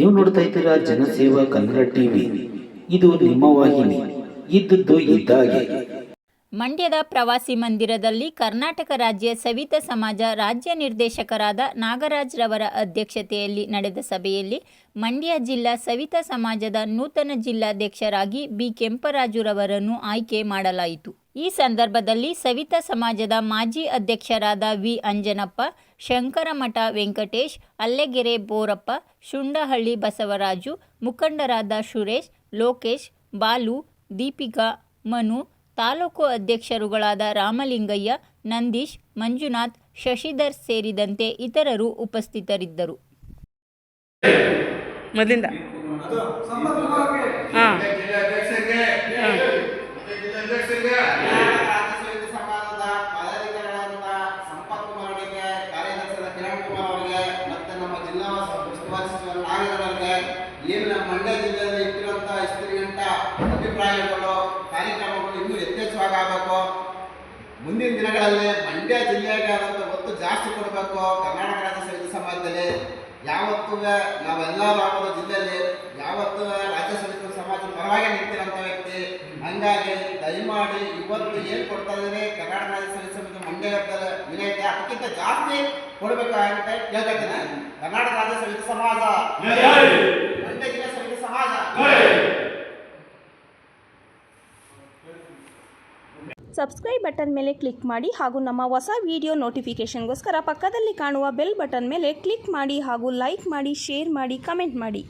ನೀವು ನೋಡ್ತಾ ಇದ್ದೀರಾ ಜನಸೇವಾ ಕನ್ನಡ ಟಿವಿ. ಇದು ನಿಮ್ಮ ವಾಹಿನಿ. ಇದ್ದದ್ದು ಇದ್ದಾಗೆ. ಮಂಡ್ಯದ ಪ್ರವಾಸಿ ಮಂದಿರದಲ್ಲಿ ಕರ್ನಾಟಕ ರಾಜ್ಯ ಸವಿತ ಸಮಾಜ ರಾಜ್ಯ ನಿರ್ದೇಶಕರಾದ ನಾಗರಾಜ್ ರವರ ಅಧ್ಯಕ್ಷತೆಯಲ್ಲಿ ನಡೆದ ಸಭೆಯಲ್ಲಿ ಮಂಡ್ಯ ಜಿಲ್ಲಾ ಸವಿತ ಸಮಾಜದ ನೂತನ ಜಿಲ್ಲಾಧ್ಯಕ್ಷರಾಗಿ ಬಿ ಕೆಂಪರಾಜುರವರನ್ನು ಆಯ್ಕೆ ಮಾಡಲಾಯಿತು. ಈ ಸಂದರ್ಭದಲ್ಲಿ ಸವಿತಾ ಸಮಾಜದ ಮಾಜಿ ಅಧ್ಯಕ್ಷರಾದ ವಿ ಅಂಜನಪ್ಪ ಶಂಕರಮಠ ವೆಂಕಟೇಶ್ ಅಲ್ಲೆಗೆರೆ ಬೋರಪ್ಪ ಶುಂಡಹಳ್ಳಿ ಬಸವರಾಜು ಮುಖಂಡರಾದ ಸುರೇಶ್ ಲೋಕೇಶ್ ಬಾಲು ದೀಪಿಕಾ ಮನು ತಾಲೂಕು ಅಧ್ಯಕ್ಷರುಗಳಾದ ರಾಮಲಿಂಗಯ್ಯ ನಂದೀಶ್ ಮಂಜುನಾಥ್ ಶಶಿಧರ್ ಸೇರಿದಂತೆ ಇತರರು ಉಪಸ್ಥಿತರಿದ್ದರು. ಮೊದಲಿಂದ? ಹಾಂ. ನಮ್ಮ ಜಿಲ್ಲಾ ಉಸ್ತುವಾರಿ ಸಚಿವ ನಾಗೇಂದ್ರ ಅವರಿಗೆ ಏನು ನಮ್ಮ ಮಂಡ್ಯ ಜಿಲ್ಲೆಯಲ್ಲಿ ಇಟ್ಟಿರುವಂಥ ಅಂತ ಅಭಿಪ್ರಾಯಗಳು, ಕಾರ್ಯಕ್ರಮಗಳು ಇನ್ನೂ ಯಥೇಚ್ಛವಾಗಬೇಕು. ಮುಂದಿನ ದಿನಗಳಲ್ಲಿ ಮಂಡ್ಯ ಜಿಲ್ಲೆಗೆ ಆದಂಥ ಒತ್ತು ಜಾಸ್ತಿ ಕೊಡಬೇಕು ಕರ್ನಾಟಕ ರಾಜ್ಯ ಸಮಿತಿ ಸಮಾಜದಲ್ಲಿ. ಯಾವತ್ತೂ ನಾವೆಲ್ಲ ಜಿಲ್ಲೆಯಲ್ಲಿ ಯಾವತ್ತೂ ರಾಜ್ಯ ಸಮಿತಿ ಸಮಾಜದ ಪರವಾಗಿ ನಿಂತಿರೋಂಥ ವ್ಯಕ್ತಿ ಹಂಗಾಗಿ ದಯಮಾಡಿ ಇವತ್ತು ಏನು ಕೊಡ್ತಾ ಇದ್ದಾರೆ? ಕರ್ನಾಟಕ ರಾಜ್ಯ ಸಮಿತಿ ಸಮಿತಿ ಮಂಡ್ಯ ವಿನಯತೆ ಅದಕ್ಕಿಂತ ಜಾಸ್ತಿ ಕೊಡಬೇಕಂತ ಕೇಳ್ಕೊತೀನಿ ಕರ್ನಾಟಕ ರಾಜ್ಯ ಸಮಿತಿ ಸಮಾಜ. ಮಂಡ್ಯ ಜಿಲ್ಲಾ ಸಮಿತಿ ಸಮಾಜ. ಸಬ್ಸ್ಕ್ರೈಬ್ ಬಟನ್ ಮೇಲೆ ಕ್ಲಿಕ್ ಮಾಡಿ ಹಾಗೂ ನಮ್ಮ ಹೊಸ ವಿಡಿಯೋ ನೋಟಿಫಿಕೇಷನ್ಗೋಸ್ಕರ ಪಕ್ಕದಲ್ಲಿ ಕಾಣುವ ಬೆಲ್ ಬಟನ್ ಮೇಲೆ ಕ್ಲಿಕ್ ಮಾಡಿ ಹಾಗೂ ಲೈಕ್ ಮಾಡಿ ಶೇರ್ ಮಾಡಿ ಕಮೆಂಟ್ ಮಾಡಿ.